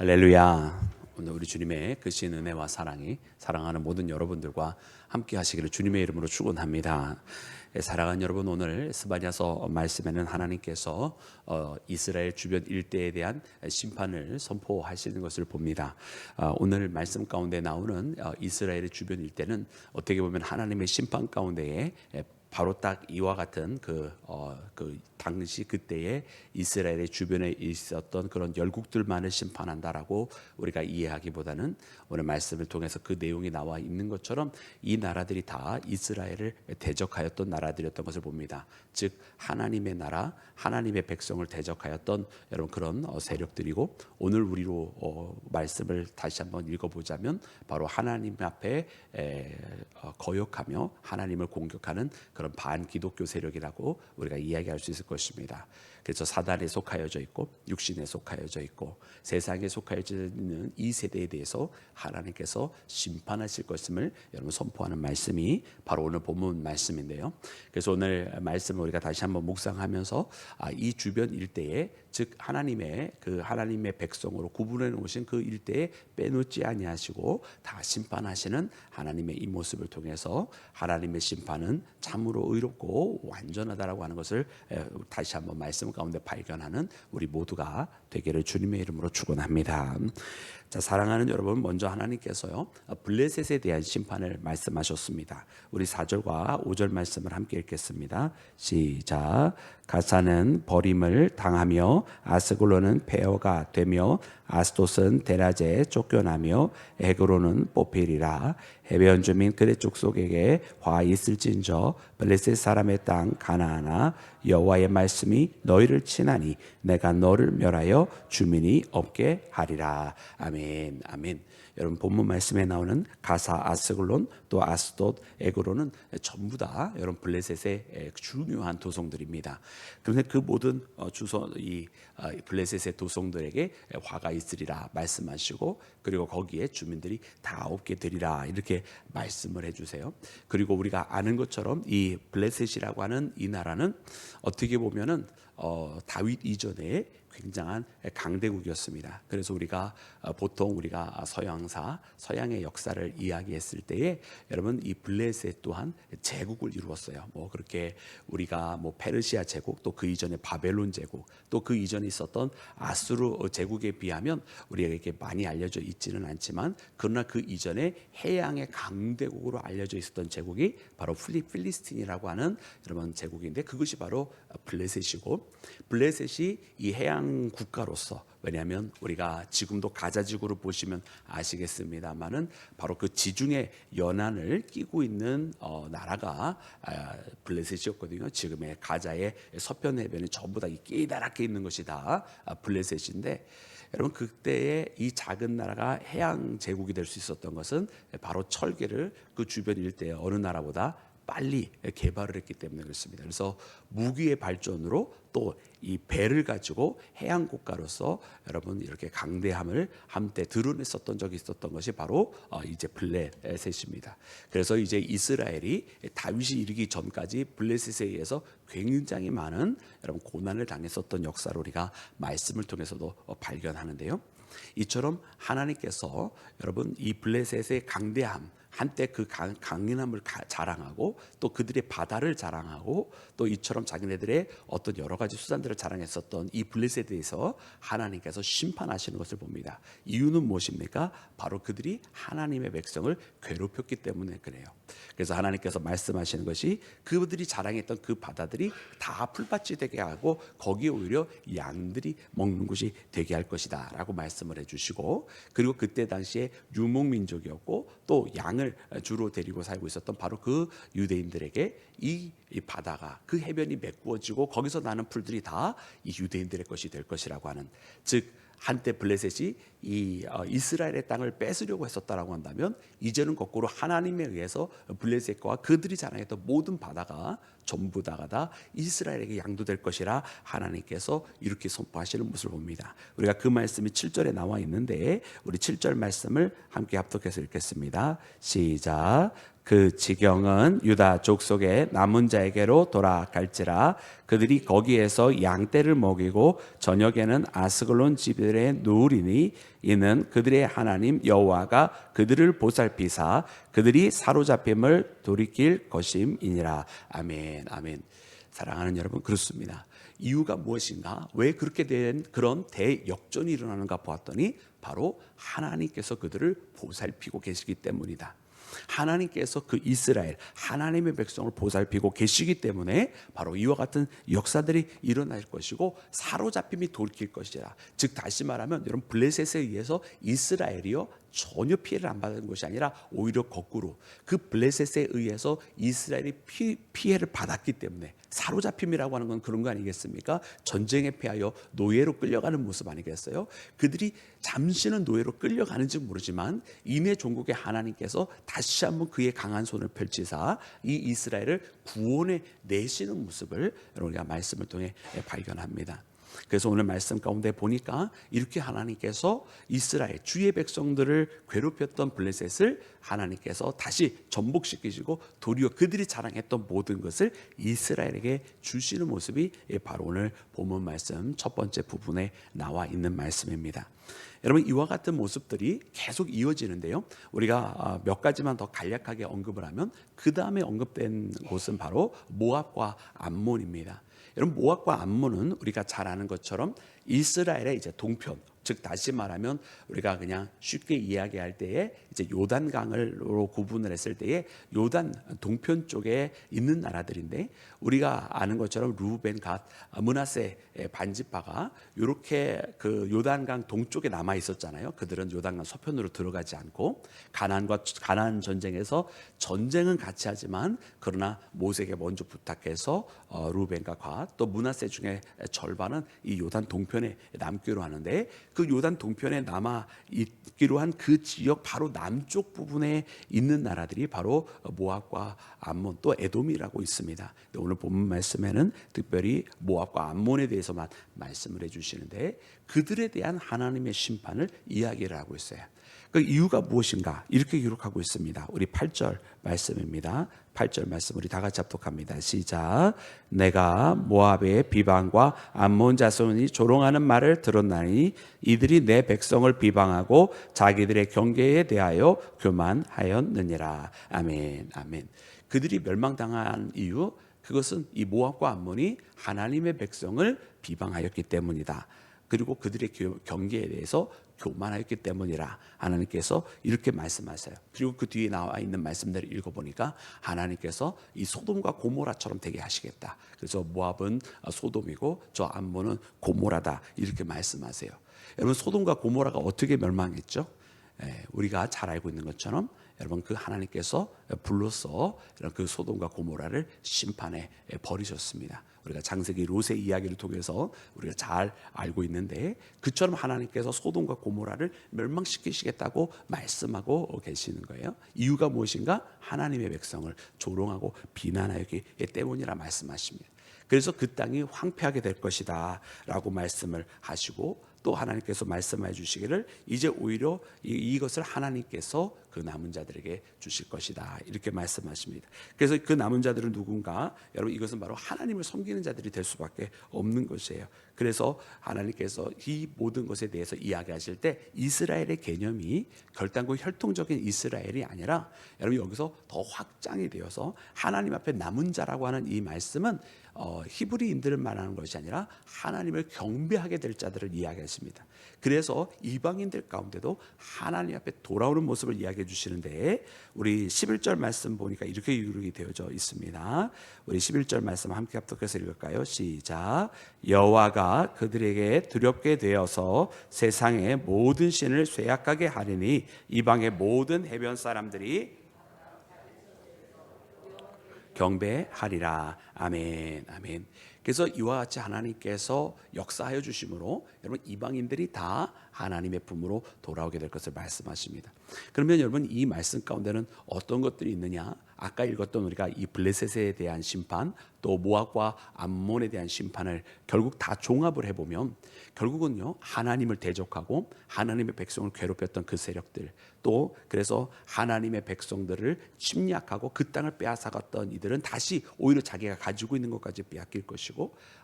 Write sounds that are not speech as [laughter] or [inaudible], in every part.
할렐루야. 오늘 우리 주님의 크신 은혜와 사랑이 사랑하는 모든 여러분들과 함께 하시기를 주님의 이름으로 축원합니다. 예, 사랑하는 여러분 오늘 스바냐서 말씀에는 하나님께서 어, 이스라엘 주변 일대에 대한 심판을 선포하시는 것을 봅니다. 어, 오늘 말씀 가운데 나오는 어, 이스라엘의 주변 일대는 어떻게 보면 하나님의 심판 가운데에 예, 바로 딱 이와 같은 그, 어, 그 당시 그때의 이스라엘의 주변에 있었던 그런 열국들만을 심판한다라고 우리가 이해하기보다는 오늘 말씀을 통해서 그 내용이 나와 있는 것처럼 이 나라들이 다 이스라엘을 대적하였던 나라들이었던 것을 봅니다. 즉 하나님의 나라, 하나님의 백성을 대적하였던 여러분 그런 어, 세력들이고 오늘 우리로 어, 말씀을 다시 한번 읽어보자면 바로 하나님 앞에 에, 어, 거역하며 하나님을 공격하는 그런 반기독교 세력이라고 우리가 이야기할 수 있을 것입니다. 그래서 사단에 속하여져 있고 육신에 속하여져 있고 세상에 속하여져 있는 이 세대에 대해서 하나님께서 심판하실 것임을 여러분 선포하는 말씀이 바로 오늘 본문 말씀인데요. 그래서 오늘 말씀을 우리가 다시 한번 묵상하면서 아, 이 주변 일대에 즉 하나님의 그 하나님의 백성으로 구분해 놓으신 그 일대에 빼놓지 아니하시고 다 심판하시는 하나님의 이 모습을 통해서 하나님의 심판은 참으로 의롭고 완전하다라고 하는 것을 에, 다시 한번 말씀 가운데 발견하는 우리 모두가 되기를 주님의 이름으로 축원합니다. 자, 사랑하는 여러분, 먼저 하나님께서요, 블레셋에 대한 심판을 말씀하셨습니다. 우리 4절과 5절 말씀을 함께 읽겠습니다. 시작. 가사는 버림을 당하며 아스글로는 폐허가 되며 아스돗은 데라제에 쫓겨나며 에그로는 뽑히리라 해변 주민 그대 족속에게 화 있을진저 블레셋 사람의 땅 가나안아 여호와의 말씀이 너희를 치나니 내가 너를 멸하여 주민이 없게 하리라. 아멘. 아멘. 여러분 본문 말씀에 나오는 가사 아스글론 또 아스돗 에그로는 전부 다 여러분 블레셋의 중요한 도성들입니다. 그런데 그 모든 어, 주소 이 어, 블레셋의 도성들에게 화가 있으리라 말씀하시고 그리고 거기에 주민들이 다 없게 되리라. 이렇게 말씀을 해주세요. 그리고 우리가 아는 것처럼 이 블레셋이라고 하는 이 나라는 어떻게 보면은 어, 다윗 이전에 굉장한 강대국이었습니다. 그래서 우리가 어, 보통 우리가 서양사, 서양의 역사를 이야기했을 때에 여러분 이 블레셋 또한 제국을 이루었어요. 뭐 그렇게 우리가 뭐 페르시아 제국 또 그 이전에 바벨론 제국 또 그 이전에 있었던 아수르 제국에 비하면 우리에게 많이 알려져 있지는 않지만 그러나 그 이전에 해양의 강대국으로 알려져 있었던 제국이 바로 필리, 필리스틴이라고 하는 여러분 제국인데 그것이 바로 블레셋이고 블레셋이 이 해양 국가로서 왜냐하면 우리가 지금도 가자지구를 보시면 아시겠습니다만은 바로 그 지중해 연안을 끼고 있는 어, 나라가 아, 블레셋이었거든요. 지금의 가자의 서편 해변이 전부 다 끼다랗게 있는 것이 다 아, 블레셋인데 여러분 그때의 이 작은 나라가 해양 제국이 될 수 있었던 것은 바로 철계를 그 주변 일대의 어느 나라보다 빨리 개발을 했기 때문에 그렇습니다. 그래서 무기의 발전으로 또 이 배를 가지고 해양 국가로서 여러분 이렇게 강대함을 한때 드러냈었던 적이 있었던 것이 바로 어, 이제 블레셋입니다. 그래서 이제 이스라엘이 다윗이 이르기 전까지 블레셋에 의해서 굉장히 많은 여러분 고난을 당했었던 역사를 우리가 말씀을 통해서도 어, 발견하는데요. 이처럼 하나님께서 여러분 이 블레셋의 강대함 한때 그 강, 강인함을 가, 자랑하고 또 그들의 바다를 자랑하고 또 이처럼 자기네들의 어떤 여러 가지 수단들을 자랑했었던 이 블레셋에 대해서 하나님께서 심판하시는 것을 봅니다. 이유는 무엇입니까? 바로 그들이 하나님의 백성을 괴롭혔기 때문에 그래요. 그래서 하나님께서 말씀하시는 것이 그들이 자랑했던 그 바다들이 다 풀밭이 되게 하고 거기에 오히려 양들이 먹는 곳이 되게 할 것이다라고 말씀을 해주시고 그리고 그때 당시에 유목 민족이었고 또 양을 주로 데리고 살고 있었던 바로 그 유대인들에게 이, 이 바다가 그 해변이 메꾸어지고 거기서 나는 풀들이 다 이 유대인들의 것이 될 것이라고 하는 즉 한때 블레셋이 이 어, 이스라엘의 땅을 뺏으려고 했었다라고 한다면 이제는 거꾸로 하나님에 의해서 블레셋과 그들이 자랑했던 모든 바다가 전부 다가 다 이스라엘에게 양도될 것이라 하나님께서 이렇게 선포하시는 모습을 봅니다. 우리가 그 말씀이 7절에 나와 있는데 우리 7절 말씀을 함께 합독해서 읽겠습니다. 시작. 그 지경은 유다 족속의 남은 자에게로 돌아갈지라 그들이 거기에서 양떼를 먹이고 저녁에는 아스글론 집들의 누리니 이는 그들의 하나님 여호와가 그들을 보살피사 그들이 사로잡힘을 돌이킬 것임이니라. 아멘 아멘. 사랑하는 여러분 그렇습니다. 이유가 무엇인가? 왜 그렇게 된 그런 대역전이 일어나는가 보았더니 바로 하나님께서 그들을 보살피고 계시기 때문이다 하나님께서 그 이스라엘 하나님의 백성을 보살피고 계시기 때문에 바로 이와 같은 역사들이 일어날 것이고 사로잡힘이 돌킬 것이라. 즉 다시 말하면 여러분 블레셋에 의해서 이스라엘이요 전혀 피해를 안 받은 것이 아니라 오히려 거꾸로 그 블레셋에 의해서 이스라엘이 피, 피해를 받았기 때문에 사로잡힘이라고 하는 건 그런 거 아니겠습니까? 전쟁에 패하여 노예로 끌려가는 모습 아니겠어요? 그들이 잠시는 노예로 끌려가는지 모르지만 이내 종국의 하나님께서 다시 한번 그의 강한 손을 펼치사 이 이스라엘을 구원해 내시는 모습을 우리가 말씀을 통해 발견합니다. 그래서 오늘 말씀 가운데 보니까 이렇게 하나님께서 이스라엘 주의 백성들을 괴롭혔던 블레셋을 하나님께서 다시 전복시키시고 도리어 그들이 자랑했던 모든 것을 이스라엘에게 주시는 모습이 바로 오늘 본문 말씀 첫 번째 부분에 나와 있는 말씀입니다. 여러분 이와 같은 모습들이 계속 이어지는데요. 우리가 아, 몇 가지만 더 간략하게 언급을 하면 그 다음에 언급된 곳은 바로 모압과 암몬입니다. 여러분 모압과 암몬은 우리가 잘 아는 것처럼 이스라엘의 이제 동편 즉 다시 말하면 우리가 그냥 쉽게 이야기할 때에 이제 요단강을로 구분을 했을 때에 요단 동편 쪽에 있는 나라들인데 우리가 아는 것처럼 루벤 갓 문하세 반지파가 이렇게 그 요단강 동쪽에 남아 있었잖아요. 그들은 요단강 서편으로 들어가지 않고 가나안과 가나안 전쟁에서 전쟁은 같이 하지만 그러나 모세에게 먼저 부탁해서 어, 루벤과 갓 또 문하세 중에 절반은 이 요단 동편에 남기로 하는데 그 요단 동편에 남아 있기로 한 그 지역 바로 남쪽 부분에 있는 나라들이 바로 모압과 암몬 또 에돔이라고 있습니다. 오늘 본문 말씀에는 특별히 모압과 암몬에 대해서만 말씀을 해주시는데 그들에 대한 하나님의 심판을 이야기를 하고 있어요. 그 이유가 무엇인가? 이렇게 기록하고 있습니다. 우리 8절 말씀입니다. 8절 말씀 우리 다 같이 합독합니다. 시작. 내가 모압의 비방과 암몬 자손이 조롱하는 말을 들었나니 이들이 내 백성을 비방하고 자기들의 경계에 대하여 교만하였느니라. 아멘. 아멘. 그들이 멸망당한 이유 그것은 이 모압과 암몬이 하나님의 백성을 비방하였기 때문이다. 그리고 그들의 경계에 대해서 교만하였기 때문이라 하나님께서 이렇게 말씀하세요. 그리고 그 뒤에 나와 있는 말씀들을 읽어보니까 하나님께서 이 소돔과 고모라처럼 되게 하시겠다. 그래서 모압은 소돔이고 저 암몬은 고모라다 이렇게 말씀하세요. 여러분 소돔과 고모라가 어떻게 멸망했죠? 예, 우리가 잘 알고 있는 것처럼 여러분 그 하나님께서 불로써 그 소돔과 고모라를 심판해 버리셨습니다. 우리가 장세기 롯의 이야기를 통해서 우리가 잘 알고 있는데 그처럼 하나님께서 소돔과 고모라를 멸망시키시겠다고 말씀하고 계시는 거예요. 이유가 무엇인가? 하나님의 백성을 조롱하고 비난하기 때문이라 말씀하십니다. 그래서 그 땅이 황폐하게 될 것이다라고 말씀을 하시고 또 하나님께서 말씀해 주시기를 이제 오히려 이, 것을 하나님께서 그 남은 자들에게 주실 것이다 이렇게 말씀하십니다. 그래서 그 남은 자들은 누군가 여러분 이것은 바로 하나님을 섬기는 자들이 될 수밖에 없는 것이에요. 그래서 하나님께서 이 모든 것에 대해서 이야기하실 때 이스라엘의 개념이 결단코 혈통적인 이스라엘이 아니라 여러분 여기서 더 확장이 되어서 하나님 앞에 남은 자라고 하는 이 말씀은 어, 히브리인들을 말하는 것이 아니라 하나님을 경배하게 될 자들을 이야기했습니다. 그래서 이방인들 가운데도 하나님 앞에 돌아오는 모습을 이야기해 주시는데 우리 11절 말씀 보니까 이렇게 기록이 되어져 있습니다. 우리 11절 말씀 함께 합독해서 읽을까요? 시작. 여호와가 그들에게 두렵게 되어서 세상의 모든 신을 쇠약하게 하리니 이방의 모든 해변 사람들이 경배하리라. 아멘, 아멘. 그래서 이와 같이 하나님께서 역사하여 주심으로 여러분 이방인들이 다 하나님의 품으로 돌아오게 될 것을 말씀하십니다. 그러면 여러분 이 말씀 가운데는 어떤 것들이 있느냐? 아까 읽었던 우리가 이 블레셋에 대한 심판, 또 모압과 암몬에 대한 심판을 결국 다 종합을 해보면 결국은요 하나님을 대적하고 하나님의 백성을 괴롭혔던 그 세력들, 또 그래서 하나님의 백성들을 침략하고 그 땅을 빼앗아갔던 이들은 다시 오히려 자기가 가지고 있는 것까지 빼앗길 것이고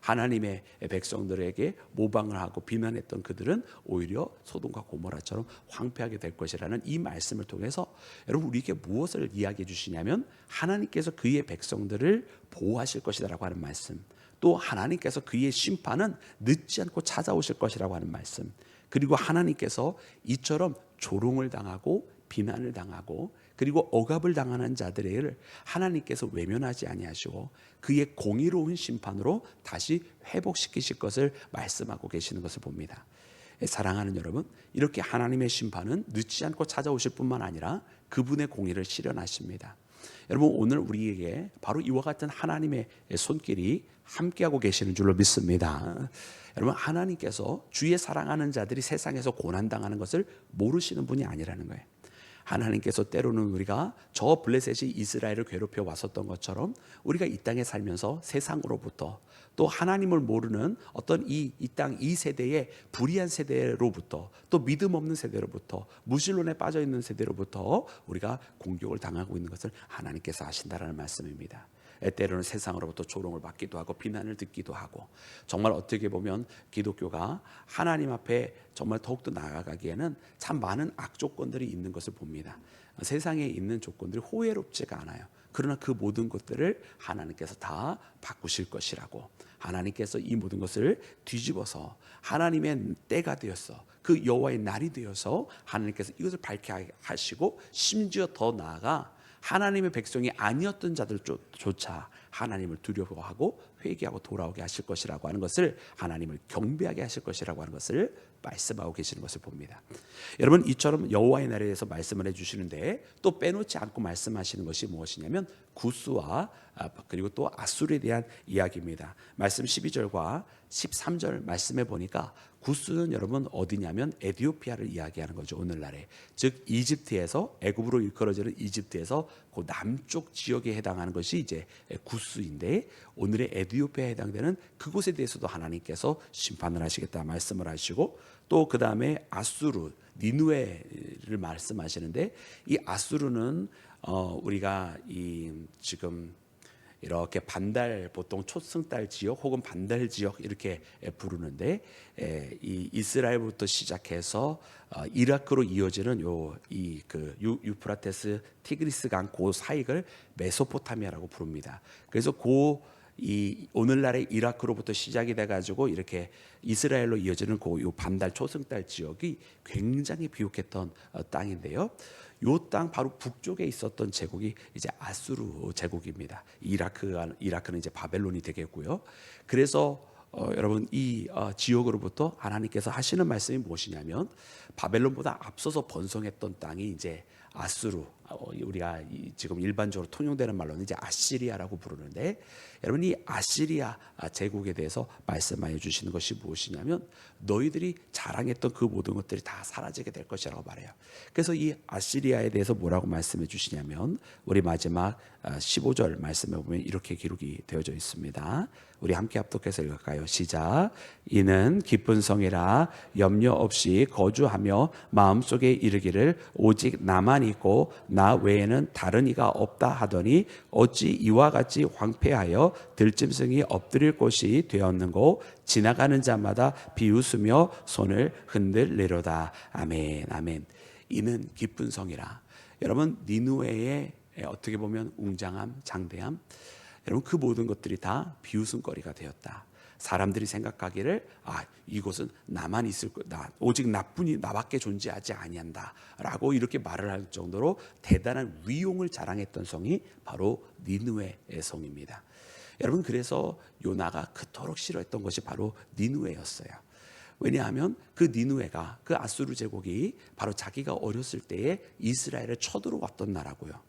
하나님의 백성들에게 모방을 하고 비난했던 그들은 오히려 소돔과 고모라처럼 황폐하게 될 것이라는 이 말씀을 통해서 여러분 우리에게 무엇을 이야기해 주시냐면 하나님께서 그의 백성들을 보호하실 것이다라고 하는 말씀. 또 하나님께서 그의 심판은 늦지 않고 찾아오실 것이라고 하는 말씀. 그리고 하나님께서 이처럼 조롱을 당하고 비난을 당하고 그리고 억압을 당하는 자들을 하나님께서 외면하지 아니하시고 그의 공의로운 심판으로 다시 회복시키실 것을 말씀하고 계시는 것을 봅니다. 사랑하는 여러분, 이렇게 하나님의 심판은 늦지 않고 찾아오실 뿐만 아니라 그분의 공의를 실현하십니다. 여러분 오늘 우리에게 바로 이와 같은 하나님의 손길이 함께하고 계시는 줄로 믿습니다. 여러분 하나님께서 주의 사랑하는 자들이 세상에서 고난 당하는 것을 모르시는 분이 아니라는 거예요. 하나님께서 때로는 우리가 저 블레셋이 이스라엘을 괴롭혀 왔었던 것처럼 우리가 이 땅에 살면서 세상으로부터 또 하나님을 모르는 어떤 이 이땅이 세대의 불의한 세대로부터 또 믿음 없는 세대로부터 무신론에 빠져 있는 세대로부터 우리가 공격을 당하고 있는 것을 하나님께서 아신다라는 말씀입니다. 때로는 세상으로부터 조롱을 받기도 하고 비난을 듣기도 하고 정말 어떻게 보면 기독교가 하나님 앞에 정말 더욱더 나아가기에는 참 많은 악조건들이 있는 것을 봅니다. 세상에 있는 조건들이 호혜롭지가 않아요. 그러나 그 모든 것들을 하나님께서 다 바꾸실 것이라고 하나님께서 이 모든 것을 뒤집어서 하나님의 때가 되어서 그 여호와의 날이 되어서 하나님께서 이것을 밝게 하시고 심지어 더 나아가 하나님의 백성이 아니었던 자들조차 하나님을 두려워하고 회개하고 돌아오게 하실 것이라고 하는 것을 하나님을 경배하게 하실 것이라고 하는 것을 말씀하고 계시는 것을 봅니다. 여러분 이처럼 여호와의 날에 대해서 말씀을 해주시는데 또 빼놓지 않고 말씀하시는 것이 무엇이냐면 구스와 아, 그리고 또 아수르에 대한 이야기입니다. 말씀 12절과 13절 말씀해 보니까 구스는 여러분 어디냐면 에디오피아를 이야기하는 거죠 오늘날에 즉 이집트에서 애굽으로 일컬어지는 이집트에서 그 남쪽 지역에 해당하는 것이 이제 구스인데 오늘의 에디오피아에 해당되는 그곳에 대해서도 하나님께서 심판을 하시겠다 말씀을 하시고 또 그 다음에 아수르 니누에를 말씀하시는데 이 아수르는 어 우리가 이 지금 이렇게 반달 보통 초승달 지역 혹은 반달 지역 이렇게 부르는데 이 이스라엘부터 시작해서 어, 이라크로 이어지는 요 이 그 유프라테스 티그리스 강그 사이를 메소포타미아라고 부릅니다. 그래서 그 이 오늘날의 이라크로부터 시작이 돼 가지고 이렇게 이스라엘로 이어지는 그요 반달 초승달 지역이 굉장히 비옥했던 어, 땅인데요. 요땅 바로 북쪽에 있었던 제국이 이제 아수르 제국입니다. 이라크가 이라크는 이제 바벨론이 되겠고요. 그래서 어, 여러분 이 어, 지역으로부터 하나님께서 하시는 말씀이 무엇이냐면 바벨론보다 앞서서 번성했던 땅이 이제 아수르 어, 우리가 지금 일반적으로 통용되는 말로는 이제 아시리아라고 부르는데 여러분 이 아시리아 제국에 대해서 말씀하여 주시는 것이 무엇이냐면 너희들이 자랑했던 그 모든 것들이 다 사라지게 될 것이라고 말해요. 그래서 이 아시리아에 대해서 뭐라고 말씀해 주시냐면 우리 마지막 15절 말씀해 보면 이렇게 기록이 되어져 있습니다. 우리 함께 합독해서 읽을까요? 시작. 이는 기쁜 성이라 염려 없이 거주하며 마음속에 이르기를 오직 나만 있고 나 외에는 다른 이가 없다 하더니 어찌 이와 같이 황폐하여 들짐승이 엎드릴 곳이 되었는고 지나가는 자마다 비웃으며 손을 흔들리로다. 아멘. 아멘. 이는 기쁜 성이라. 여러분 니누에의 어떻게 보면 웅장함, 장대함 여러분 그 모든 것들이 다 비웃음거리가 되었다. 사람들이 생각하기를 아 이곳은 나만 있을 거다 오직 나뿐이 나밖에 존재하지 아니한다라고 이렇게 말을 할 정도로 대단한 위용을 자랑했던 성이 바로 니누의 성입니다. 여러분 그래서 요나가 그토록 싫어했던 것이 바로 니누에였어요. 왜냐하면 그 니누에가 그 아수르 제국이 바로 자기가 어렸을 때에 이스라엘을 쳐들어왔던 나라고요.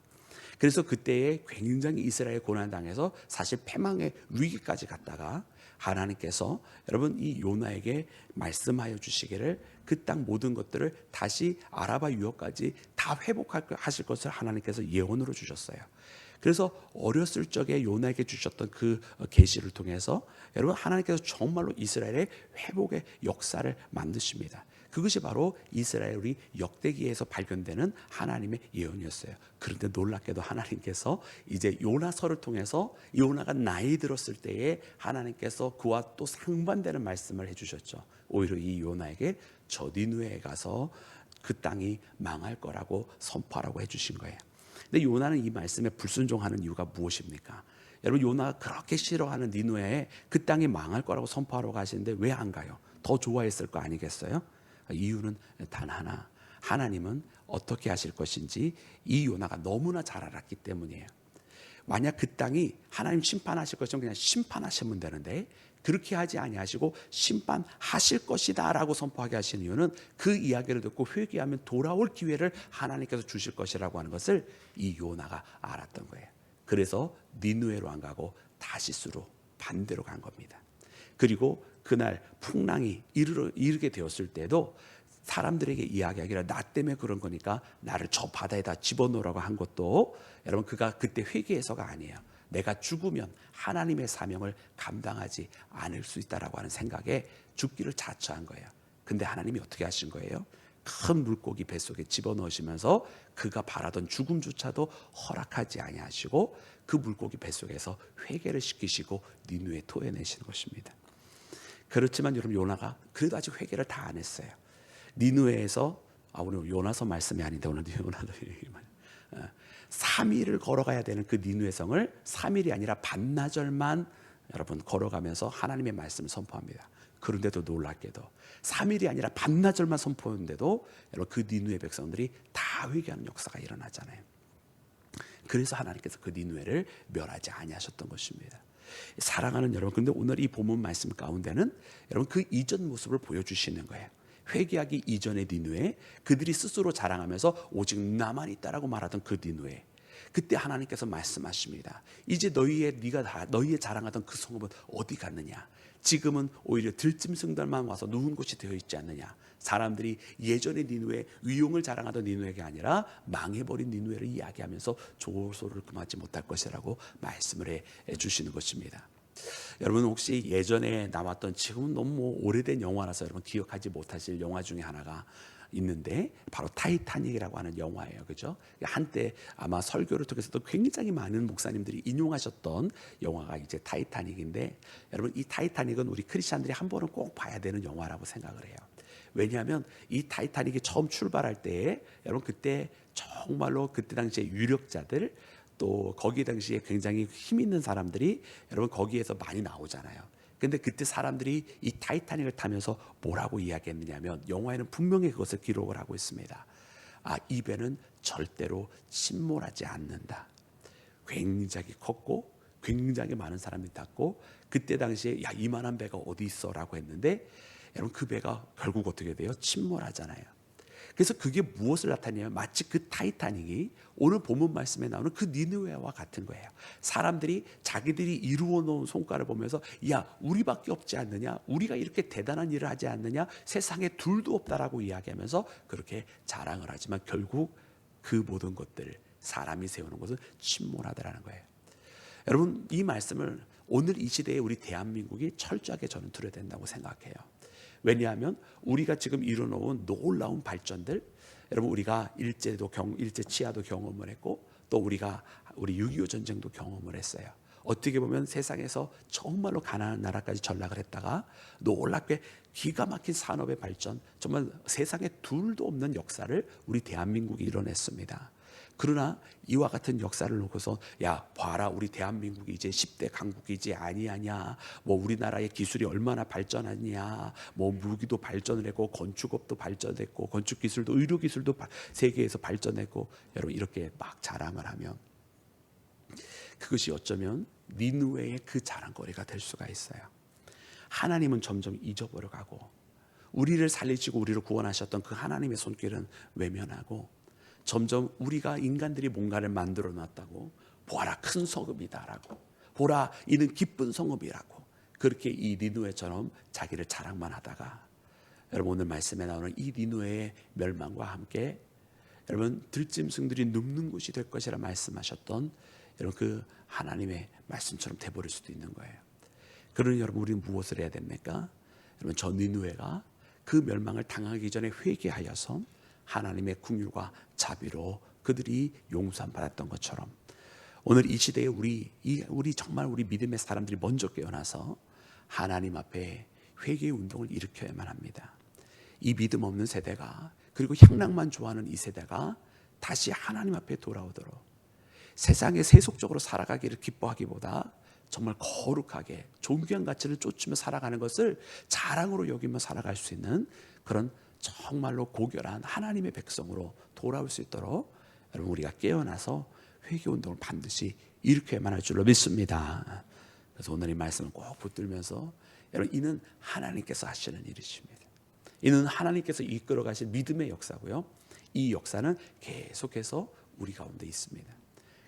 그래서 그때에 굉장히 이스라엘 고난 당해서 사실 패망의 위기까지 갔다가 하나님께서 여러분 이 요나에게 말씀하여 주시기를 그 땅 모든 것들을 다시 아라바 유역까지 다 회복하실 것을 하나님께서 예언으로 주셨어요. 그래서 어렸을 적에 요나에게 주셨던 그 계시를 통해서 여러분 하나님께서 정말로 이스라엘의 회복의 역사를 만드십니다. 그것이 바로 이스라엘이 역대기에서 발견되는 하나님의 예언이었어요. 그런데 놀랍게도 하나님께서 이제 요나서를 통해서 요나가 나이 들었을 때에 하나님께서 그와 또 상반되는 말씀을 해주셨죠. 오히려 이 요나에게 저 니누에 가서 그 땅이 망할 거라고 선포하라고 해주신 거예요. 근데 요나는 이 말씀에 불순종하는 이유가 무엇입니까? 여러분 요나가 그렇게 싫어하는 니누에 그 땅이 망할 거라고 선포하러 가시는데 왜 안 가요? 더 좋아했을 거 아니겠어요? 이유는 단 하나. 하나님은 어떻게 하실 것인지 이 요나가 너무나 잘 알았기 때문이에요. 만약 그 땅이 하나님 심판하실 것이면 그냥 심판하시면 되는데 그렇게 하지 아니하시고 심판하실 것이다라고 선포하게 하시는 이유는 그 이야기를 듣고 회개하면 돌아올 기회를 하나님께서 주실 것이라고 하는 것을 이 요나가 알았던 거예요. 그래서 니누에로 안 가고 다시스로 반대로 간 겁니다. 그리고 그날 풍랑이 이르러, 이르게 되었을 때도 사람들에게 이야기하기를 나 때문에 그런 거니까 나를 저 바다에다 집어넣으라고 한 것도 여러분 그가 그때 회개해서가 아니에요. 내가 죽으면 하나님의 사명을 감당하지 않을 수 있다라고 하는 생각에 죽기를 자처한 거예요. 근데 하나님이 어떻게 하신 거예요? 큰 물고기 뱃속에 집어넣으시면서 그가 바라던 죽음조차도 허락하지 아니하시고 그 물고기 뱃속에서 회개를 시키시고 니누에 토해내시는 것입니다. 그렇지만 여러분 요나가 그래도 아직 회개를 다 안 했어요. 니누에에서 아 오늘 요나서 말씀이 아닌데 오늘 요나도 [laughs] 얘기만. 3일을 걸어가야 되는 그 니누의 성을 3일이 아니라 반나절만 여러분 걸어가면서 하나님의 말씀을 선포합니다. 그런데도 놀랍게도 3일이 아니라 반나절만 선포했는데도 여러분 그 니누의 백성들이 다 회개하는 역사가 일어나잖아요. 그래서 하나님께서 그 니누에를 멸하지 아니하셨던 것입니다. 사랑하는 여러분, 근데 오늘 이 본문 말씀 가운데는 여러분 그 이전 모습을 보여주시는 거예요. 회개하기 이전의 니누에 그들이 스스로 자랑하면서 오직 나만 있다라고 말하던 그 니누에 그때 하나님께서 말씀하십니다. 이제 너희의 네가 다 너희의 자랑하던 그 성읍은 어디 갔느냐? 지금은 오히려 들짐승들만 와서 누운 곳이 되어 있지 않느냐? 사람들이 예전의 니누에 위용을 자랑하던 니누에게 아니라 망해버린 니누에를 이야기하면서 조소를 금하지 못할 것이라고 말씀을 해 주시는 것입니다. 여러분 혹시 예전에 나왔던 지금은 너무 뭐 오래된 영화라서 여러분 기억하지 못하실 영화 중에 하나가 있는데 바로 타이타닉이라고 하는 영화예요. 그죠? 한때 아마 설교를 통해서도 굉장히 많은 목사님들이 인용하셨던 영화가 이제 타이타닉인데 여러분 이 타이타닉은 우리 크리스천들이 한 번은 꼭 봐야 되는 영화라고 생각을 해요. 왜냐하면 이 타이타닉이 처음 출발할 때에 여러분 그때 정말로 그때 당시에 유력자들 또 거기 당시에 굉장히 힘 있는 사람들이 여러분 거기에서 많이 나오잖아요. 근데 그때 사람들이 이 타이타닉을 타면서 뭐라고 이야기했느냐면 영화에는 분명히 그것을 기록을 하고 있습니다. 아, 이 배는 절대로 침몰하지 않는다. 굉장히 컸고 굉장히 많은 사람이 탔고 그때 당시에 야 이만한 배가 어디 있어라고 했는데 여러분 그 배가 결국 어떻게 돼요? 침몰하잖아요. 그래서 그게 무엇을 나타내냐면 마치 그 타이타닉이 오늘 본문 말씀에 나오는 그 니느웨와 같은 거예요. 사람들이 자기들이 이루어 놓은 성과를 보면서 야 우리밖에 없지 않느냐, 우리가 이렇게 대단한 일을 하지 않느냐, 세상에 둘도 없다라고 이야기하면서 그렇게 자랑을 하지만 결국 그 모든 것들 사람이 세우는 것은 침몰하다라는 거예요. 여러분 이 말씀을 오늘 이 시대에 우리 대한민국이 철저하게 저는 들어야 된다고 생각해요. 왜냐하면 우리가 지금 이뤄놓은 놀라운 발전들, 여러분 우리가 일제도 경 일제 치하도 경험을 했고 또 우리가 우리 6.25 전쟁도 경험을 했어요. 어떻게 보면 세상에서 정말로 가난한 나라까지 전락을 했다가 놀랍게 기가 막힌 산업의 발전, 정말 세상에 둘도 없는 역사를 우리 대한민국이 이뤄냈습니다. 그러나 이와 같은 역사를 놓고서 야 봐라 우리 대한민국이 이제 10대 강국이지 아니하냐 뭐 우리나라의 기술이 얼마나 발전하냐. 뭐 무기도 발전을 했고 건축업도 발전했고 건축 기술도 의료 기술도 세계에서 발전했고. 여러분 이렇게 막 자랑을 하면 그것이 어쩌면 니누웨의 그 자랑거리가 될 수가 있어요. 하나님은 점점 잊어버려 가고 우리를 살리시고 우리를 구원하셨던 그 하나님의 손길은 외면하고 점점 우리가 인간들이 뭔가를 만들어 놨다고 보아라 큰 성읍이다라고 보라 이는 기쁜 성읍이라고 그렇게 이 니누에처럼 자기를 자랑만 하다가 여러분 오늘 말씀에 나오는 이 니누의 멸망과 함께 여러분 들짐승들이 눕는 곳이 될 것이라 말씀하셨던 여러분 그 하나님의 말씀처럼 돼버릴 수도 있는 거예요. 그러니 여러분 우리는 무엇을 해야 됩니까? 여러분 저 니누에가 그 멸망을 당하기 전에 회개하여서 하나님의 궁율과 자비로 그들이 용서함 받았던 것처럼 오늘 이 시대에 우리 이 우리 정말 우리 믿음의 사람들이 먼저 깨어나서 하나님 앞에 회개의 운동을 일으켜야만 합니다. 이 믿음 없는 세대가 그리고 향락만 좋아하는 이 세대가 다시 하나님 앞에 돌아오도록 세상에 세속적으로 살아가기를 기뻐하기보다 정말 거룩하게 존귀한 가치를 쫓으며 살아가는 것을 자랑으로 여기며 살아갈 수 있는 그런 정말로 고결한 하나님의 백성으로 돌아올 수 있도록 여러분 우리가 깨어나서 회개 운동을 반드시 일으켜야만 할 줄로 믿습니다. 그래서 오늘 이 말씀을 꼭 붙들면서 여러분 이는 하나님께서 하시는 일이십니다. 이는 하나님께서 이끌어 가실 믿음의 역사고요. 이 역사는 계속해서 우리 가운데 있습니다.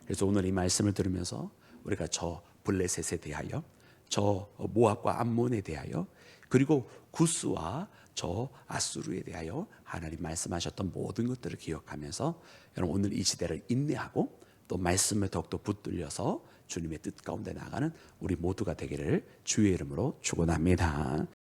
그래서 오늘 이 말씀을 들으면서 우리가 저 블레셋에 대하여 저 모압과 암몬에 대하여 그리고 구스와 저 아수르에 대하여 하나님 말씀하셨던 모든 것들을 기억하면서 여러분 오늘 이 시대를 인내하고 또 말씀을 더욱더 붙들려서 주님의 뜻 가운데 나가는 우리 모두가 되기를 주의 이름으로 축원합니다.